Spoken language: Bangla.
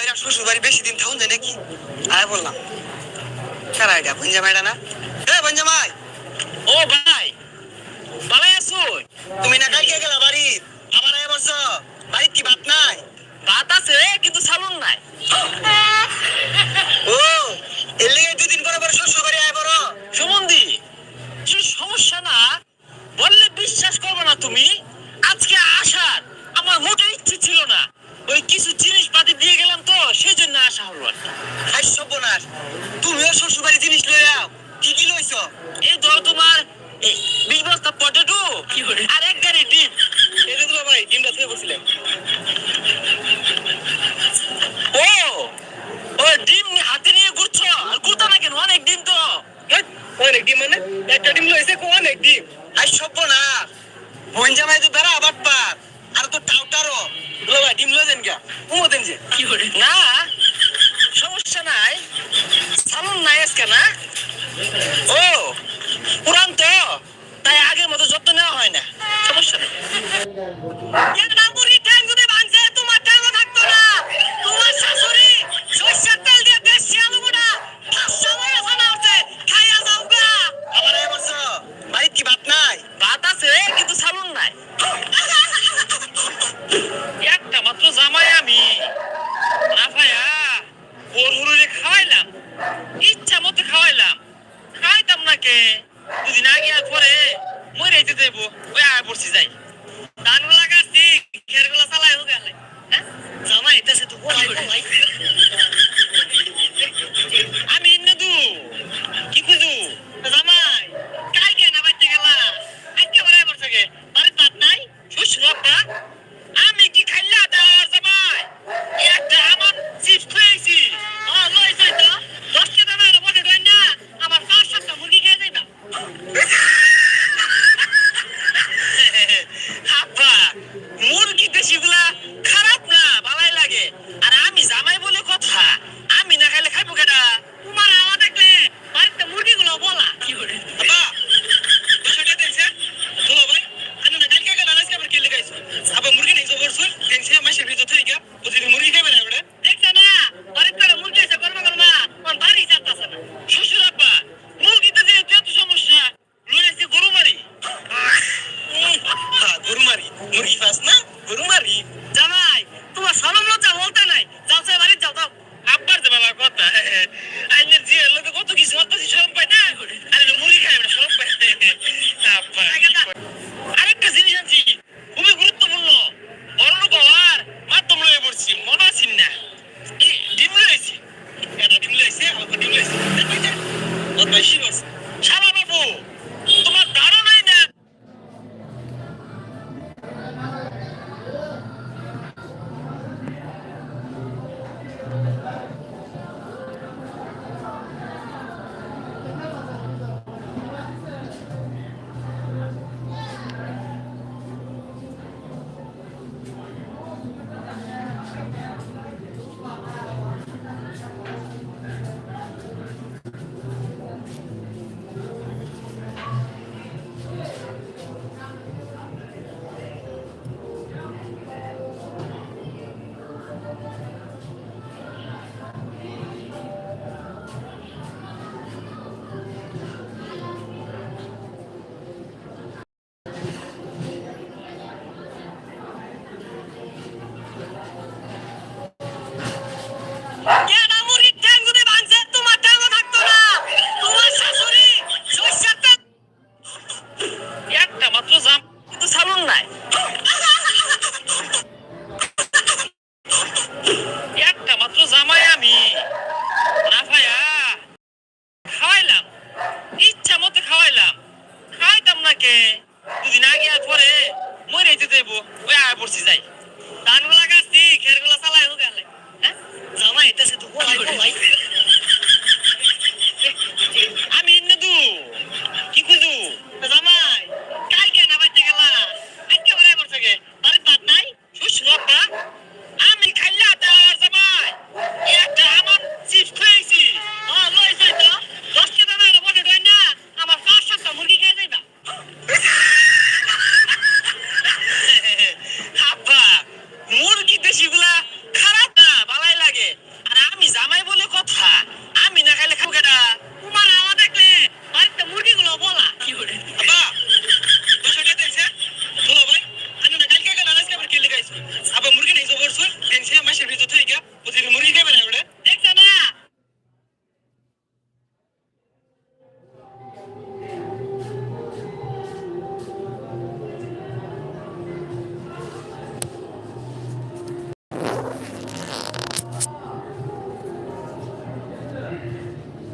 বিয়া শ্বশুর বাড়ি বেশি দিন থাকুন নাকি? আয় বললাম কারা এটা ভঞ্জা মাইডা না? এ, ভঞ্জা মাই! ও ভাই পালাই আসো তুমি না কালকে গেলা বাড়ি? আমার আয় বলছো বাড়ির কি ভাত নাই? ভাত আছে, কিন্তু সালুন নাই। Yeah.